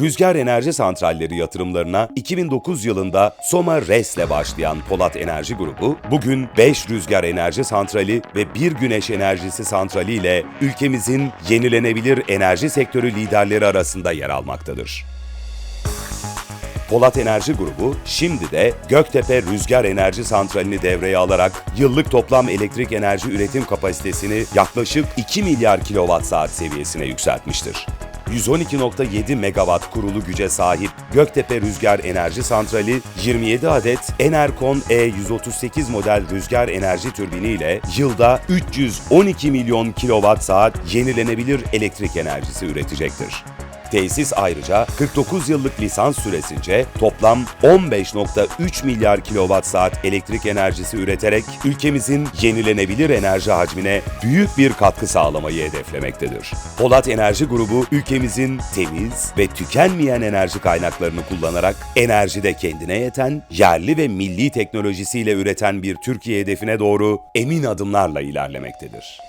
Rüzgar enerji santralleri yatırımlarına 2009 yılında Soma RES'le başlayan Polat Enerji Grubu, bugün 5 rüzgar enerji santrali ve 1 güneş enerjisi santrali ile ülkemizin yenilenebilir enerji sektörü liderleri arasında yer almaktadır. Polat Enerji Grubu şimdi de Göktepe Rüzgar Enerji Santrali'ni devreye alarak yıllık toplam elektrik enerji üretim kapasitesini yaklaşık 2 milyar kilowatt saat seviyesine yükseltmiştir. 112.7 megawatt kurulu güce sahip Göktepe Rüzgar Enerji Santrali 27 adet Enerkon E138 model rüzgar enerji türbini ile yılda 312 milyon kilowatt saat yenilenebilir elektrik enerjisi üretecektir. Tesis ayrıca 49 yıllık lisans süresince toplam 15.3 milyar kilowatt saat elektrik enerjisi üreterek ülkemizin yenilenebilir enerji hacmine büyük bir katkı sağlamayı hedeflemektedir. Polat Enerji Grubu ülkemizin temiz ve tükenmeyen enerji kaynaklarını kullanarak enerjide kendine yeten, yerli ve milli teknolojisiyle üreten bir Türkiye hedefine doğru emin adımlarla ilerlemektedir.